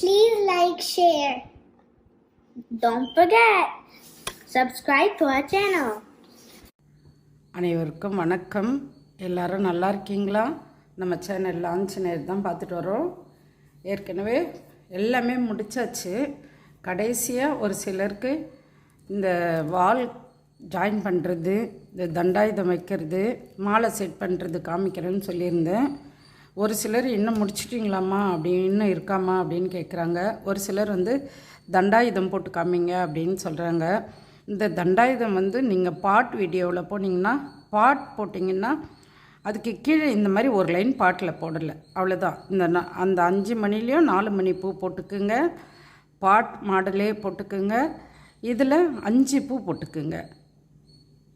Please like, share. Don't forget, subscribe to our channel. அனைவருக்கும் வணக்கம். எல்லாரும் நல்லா இருக்கீங்களா? நம்ம சேனல் லான்ச் நேர் தான் பார்த்துட்டு வரோம். ஏற்கனவே எல்லாமே முடிச்சாச்சு. கடைசியாக ஒரு சிலருக்கு இந்த வால் ஜாயின் பண்ணுறது இந்த தண்டாயுதம் வைக்கிறது மாலை செட் பண்ணுறது காமிக்கிறேன்னு சொல்லியிருந்தேன். ஒரு சிலர் இன்னும் முடிச்சிட்டிங்களாம்மா? அப்படி இன்னும் இருக்காமா அப்படின்னு கேட்குறாங்க ஒரு சிலர் வந்து தண்டாயுதம் போட்டு காமிங்க அப்படின்னு சொல்கிறாங்க இந்த தண்டாயுதம் வந்து நீங்கள் பாட் வீடியோவில் போனீங்கன்னா பாட் போட்டிங்கன்னா அதுக்கு கீழே இந்த மாதிரி ஒரு லைன் பாட்டில் போடலை. அவ்வளோதான் இந்த அந்த அஞ்சு மணிலேயும் நாலு மணி பூ போட்டுக்குங்க. பாட் மாடலே போட்டுக்குங்க. இதில் அஞ்சு பூ போட்டுக்குங்க.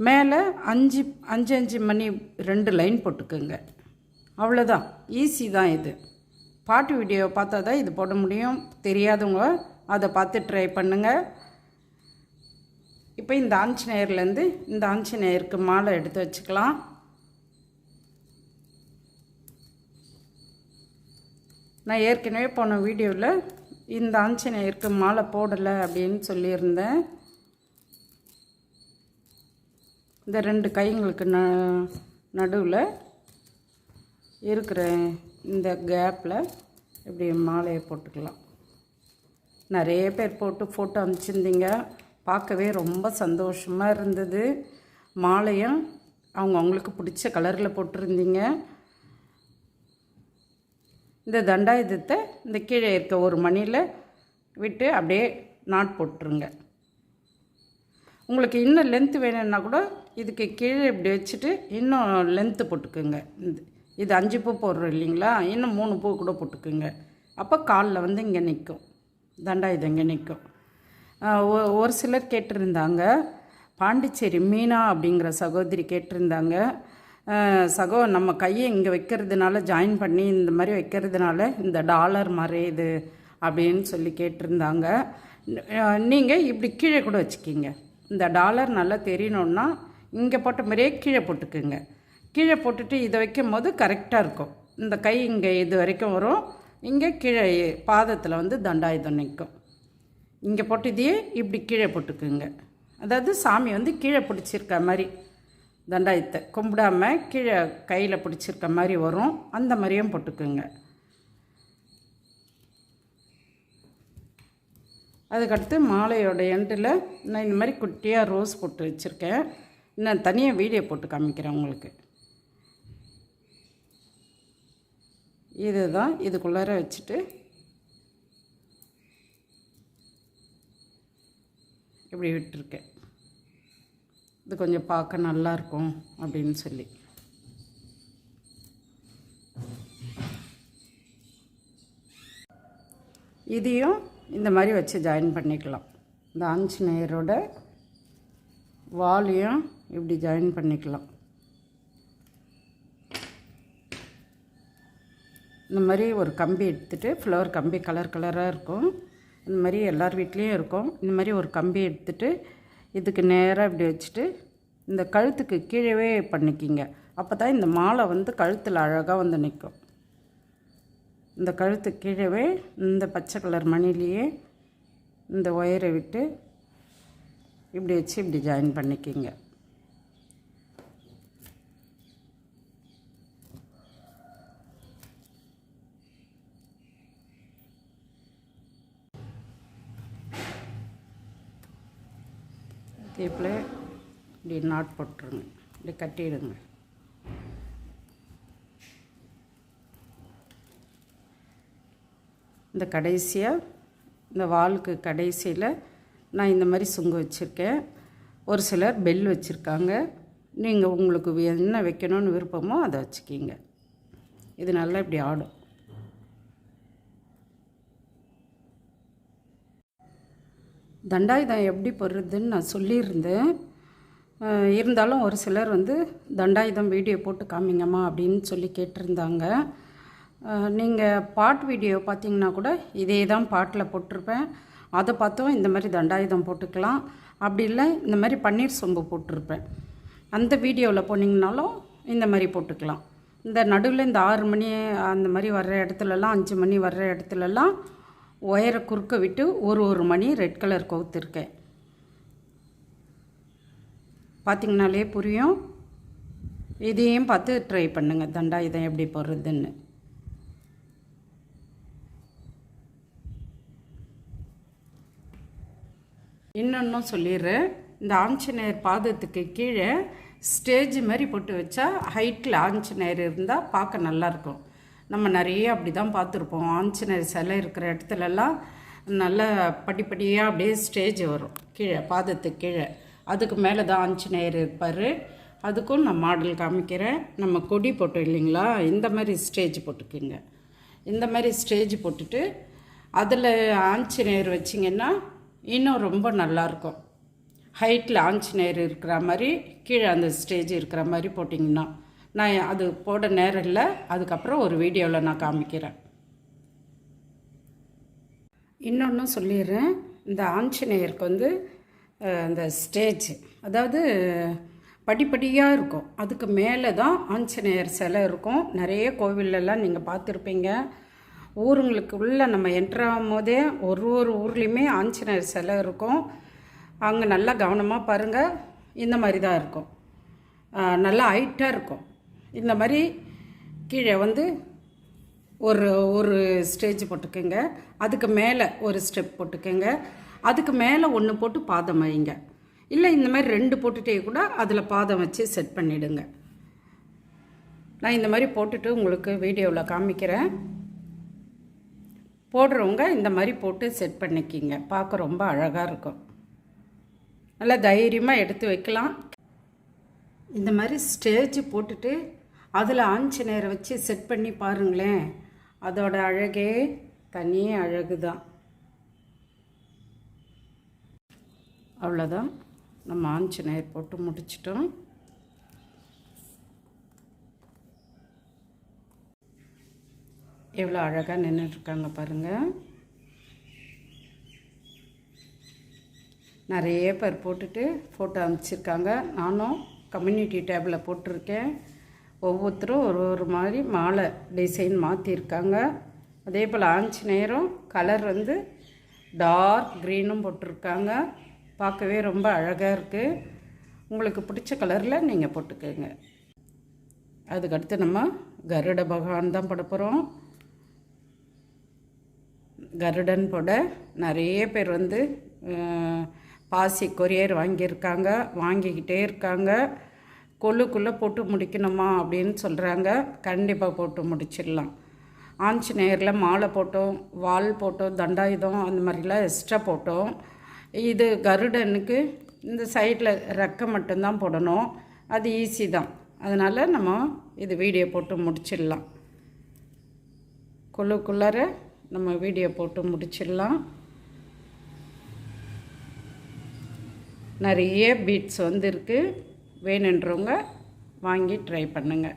மேலே அஞ்சு அஞ்சு அஞ்சு மணி ரெண்டு லைன் போட்டுக்குங்க. அவ்வளோதான் ஈஸி தான் இது. பாட்டு வீடியோ பார்த்தா தான் இது போட முடியும். தெரியாதவங்க அதை பார்த்து ட்ரை பண்ணுங்கள் இப்போ இந்த ஆஞ்சநேயர்லேருந்து இந்த ஆஞ்சநேயருக்கு மாலை எடுத்து வச்சுக்கலாம். நான் ஏற்கனவே போன வீடியோவில் இந்த ஆஞ்சநேயருக்கு மாலை போடலை அப்படின்னு சொல்லியிருந்தேன். இந்த ரெண்டு கைங்களுக்கு ந நடுவில் இருக்கிற இந்த கேப்பில் இப்படி மாலையை போட்டுக்கலாம். நிறைய பேர் போட்டு ஃபோட்டோ அனுப்பிச்சிருந்தீங்க. பார்க்கவே ரொம்ப சந்தோஷமாக இருந்தது. மாலையும் அவங்க அவங்களுக்கு பிடிச்ச கலரில் போட்டிருந்தீங்க. இந்த தண்டாயுதத்தை இந்த கீழே இருக்க ஒரு மணியில் விட்டு அப்படியே நாட் போட்டுருங்க. உங்களுக்கு இன்னும் லென்த்து வேணும்னா கூட இதுக்கு கீழே இப்படி வச்சுட்டு இன்னும் லென்த்து போட்டுக்குங்க. இந்த இது அஞ்சு பூ போடுறோம் இல்லைங்களா? இன்னும் மூணு பூ கூட போட்டுக்குங்க. அப்போ காலில் வந்து இங்கே நிற்கும் தண்டாயுதம் இங்கே நிற்கும் ஒரு சிலர் கேட்டிருந்தாங்க. பாண்டிச்சேரி மீனா அப்படிங்கிற சகோதரி கேட்டிருந்தாங்க. சகோ நம்ம கையை இங்கே வைக்கிறதுனால ஜாயின் பண்ணி இந்த மாதிரி வைக்கிறதுனால இந்த டாலர் மறையுது அப்படின்னு சொல்லி கேட்டிருந்தாங்க. நீங்கள் இப்படி கீழே கூட வச்சுக்கிங்க. இந்த டாலர் நல்லா தெரியணுன்னா இங்கே போட்ட மாதிரியே கீழே போட்டுக்குங்க. கீழே போட்டுட்டு இதை வைக்கும் போது கரெக்டாக இருக்கும். இந்த கை இங்கே இது வரைக்கும் வரும். இங்கே கீழே பாதத்தில் வந்து தண்டாயுதம் நிற்கும். இங்கே போட்டு இதையே இப்படி கீழே போட்டுக்குங்க. அதாவது சாமி வந்து கீழே பிடிச்சிருக்க மாதிரி தண்டாயத்தை கும்பிடாம கீழே கையில் பிடிச்சிருக்க மாதிரி வரும். அந்த மாதிரியும் போட்டுக்குங்க. அதுக்கடுத்து மாலையோட எண்டில் நான் இந்த மாதிரி குட்டியாக ரோஸ் போட்டு வச்சுருக்கேன். நான் தனியாக வீடியோ போட்டு காமிக்கிறேன் உங்களுக்கு. இதுதான் இதுக்குள்ளார வச்சுட்டு இப்படி விட்டுருக்கேன். இது கொஞ்சம் பார்க்க நல்லா இருக்கும் அப்படின்னு சொல்லி. இதையும் இந்த மாதிரி வச்சு ஜாயின் பண்ணிக்கலாம். இந்த ஆஞ்சநேயரோட வாலையும் இப்படி ஜாயின் பண்ணிக்கலாம். இந்த மாதிரி ஒரு கம்பி எடுத்துகிட்டு ஃப்ளவர் கம்பி கலர் கலராக இருக்கும். இந்த மாதிரி எல்லார் வீட்லேயும் இருக்கும். இந்த மாதிரி ஒரு கம்பி எடுத்துகிட்டு இதுக்கு நேராக இப்படி வச்சுட்டு இந்த கழுத்துக்கு கீழவே பண்ணிக்கிங்க. அப்போ தான் இந்த மாலை வந்து கழுத்தில் அழகாக வந்து நிற்கும் இந்த கழுத்து கீழேவே இந்த பச்சை கலர் மணிலேயே இந்த ஒயரை விட்டு இப்படி வச்சு இப்படி ஜாயின் பண்ணிக்கிங்க. இப்படி நாட் போட்டுருங்க. இப்படி கட்டிடுங்க. இந்த கடைசியாக இந்த வாலுக்கு கடைசியில் நான் இந்த மாதிரி சுங்க வச்சுருக்கேன். ஒரு சிலர் பெல் வச்சுருக்காங்க. நீங்கள் உங்களுக்கு என்ன வைக்கணும்னு விருப்பமோ அதை வச்சுக்கிங்க. இது நல்லா இப்படி ஆடும். தண்டாயுதம் எப்படி போடுறதுன்னு நான் சொல்லியிருந்தேன். இருந்தாலும் ஒரு சிலர் வந்து தண்டாயுதம் வீடியோ போட்டு காமிங்கம்மா அப்படின்னு சொல்லி கேட்டிருந்தாங்க. நீங்கள் பாட் வீடியோ பார்த்தீங்கன்னா கூட இதே தான் பாட்டில் போட்டிருப்பேன். அதை பார்த்தும் இந்த மாதிரி தண்டாயுதம் போட்டுக்கலாம். அப்படி இல்லை இந்த மாதிரி பன்னீர் சொம்பு போட்டிருப்பேன். அந்த வீடியோவில் போனீங்கனாலும் இந்த மாதிரி போட்டுக்கலாம். இந்த நடுவில் இந்த ஆறு மணி அந்த மாதிரி வர்ற இடத்துலலாம் அஞ்சு மணி வர்ற இடத்துலலாம் ஒயரை குறுக்க விட்டு ஒரு ஒரு மணி ரெட் கலர் கவுத்துருக்கேன் பார்த்திங்கனாலே புரியும். இதையும் பார்த்து ட்ரை பண்ணுங்கள் தண்டா இதை எப்படி போடுறதுன்னு. இன்னொன்றும் சொல்லிடுறேன் இந்த ஆஞ்சநேயர் பாதத்துக்கு கீழே ஸ்டேஜ் மாதிரி போட்டு வச்சா ஹைட்டில் ஆஞ்சநேயர் இருந்தால் பார்க்க நல்லாயிருக்கும். நம்ம நிறைய அப்படி தான் பார்த்துருப்போம். ஆஞ்சநேயர் சிலை இருக்கிற இடத்துலலாம் நல்ல படிப்படியாக அப்படியே ஸ்டேஜ் வரும். கீழே பாதத்துக்கு கீழே. அதுக்கு மேலே தான் ஆஞ்சநேயர் இருப்பார். அதுக்கும் நான் மாடல் காமிக்கிறேன். நம்ம கொடி போட்டோம் இல்லைங்களா? இந்த மாதிரி ஸ்டேஜ் போட்டுக்குங்க. இந்த மாதிரி ஸ்டேஜ் போட்டுட்டு அதில் ஆஞ்சநேயர் வச்சிங்கன்னா இன்னும் ரொம்ப நல்லாயிருக்கும். ஹைட்டில் ஆஞ்சநேயர் இருக்கிற மாதிரி கீழே அந்த ஸ்டேஜ் இருக்கிற மாதிரி போட்டிங்கன்னா நான் அது போட நேரம் இல்லை. அதுக்கப்புறம் ஒரு வீடியோவில் நான் காமிக்கிறேன். இன்னொன்று சொல்லிடுறேன். இந்த ஆஞ்சநேயருக்கு வந்து அந்த ஸ்டேஜ் அதாவது படிப்படியாக இருக்கும். அதுக்கு மேலே தான் ஆஞ்சநேயர் சிலை இருக்கும். நிறைய கோவிலெல்லாம் நீங்கள் பார்த்துருப்பீங்க. ஊருங்களுக்கு உள்ளே நம்ம என்ட்ராகும் போதே ஒரு ஒரு ஊர்லேயுமே ஆஞ்சநேயர் சிலை இருக்கும். அங்கே நல்லா கவனமாக பாருங்கள் இந்த மாதிரி தான் இருக்கும் நல்லா ஹைட்டாக இருக்கும். இந்த மாதிரி கீழே வந்து ஒரு ஒரு ஸ்டேஜ் போட்டுக்கோங்க. அதுக்கு மேலே ஒரு ஸ்டெப் போட்டுக்கோங்க. அதுக்கு மேலே ஒன்று போட்டு பாதம் வைங்க. இல்லை இந்த மாதிரி ரெண்டு போட்டுட்டே கூட அதில் பாதம் வச்சு செட் பண்ணிவிடுங்க நான் இந்த மாதிரி போட்டுட்டு உங்களுக்கு வீடியோவில் காமிக்கிறேன். போடுறவங்க இந்த மாதிரி போட்டு செட் பண்ணிக்கிங்க. பார்க்க ரொம்ப அழகாக இருக்கும். நல்லா தைரியமாக எடுத்து வைக்கலாம். இந்த மாதிரி ஸ்டேஜ் போட்டுட்டு அதில் ஆஞ்சநேயரை வச்சு செட் பண்ணி பாருங்களேன். அதோட அழகே தனி அழகு தான் அவ்வளோதான் நம்ம ஆஞ்சநேயர் போட்டு முடிச்சிட்டோம். எவ்வளோ அழகாக நின்றுட்டுருக்காங்க பாருங்கள் நிறைய பேர் போட்டுட்டு ஃபோட்டோ அனுப்பிச்சிருக்காங்க. நானும் கம்யூனிட்டி டேபில் போட்டிருக்கேன். ஒவ்வொருத்தரும் ஒரு ஒரு மாதிரி மாலை டிசைன் மாற்றிருக்காங்க அதே போல் ஆஞ்சநேயரும் கலர் வந்து டார்க் க்ரீனும் போட்டிருக்காங்க. பார்க்கவே ரொம்ப அழகாக இருக்குது உங்களுக்கு பிடிச்ச கலரில் நீங்கள் போட்டுக்கோங்க. அதுக்கடுத்து நம்ம கருட பகவான் தான் போட போகிறோம் கருடன் போட நிறைய பேர் வந்து பாசி கொரியர் வாங்கியிருக்காங்க வாங்கிக்கிட்டே இருக்காங்க. கொள்ளுக்குள்ளே போட்டு முடிக்கணுமா அப்படின்னு சொல்கிறாங்க கண்டிப்பாக போட்டு முடிச்சிடலாம். ஆஞ்சநேயரில் மாலை போட்டோம் வால் போட்டோம் தண்டாயுதம் அந்த மாதிரிலாம் எக்ஸ்ட்ரா போட்டோம். இது கருடனுக்கு இந்த சைடில் ரெக்கை மட்டும்தான் போடணும். அது ஈஸி தான். அதனால் நம்ம இது வீடியோ போட்டு முடிச்சிடலாம். கொள்ளுக்குள்ளார நம்ம வீடியோ போட்டு முடிச்சிடலாம். நிறைய பீட்ஸ் வந்துருக்கு. வேணுன்றவங்க வாங்கி ட்ரை பண்ணுங்கள்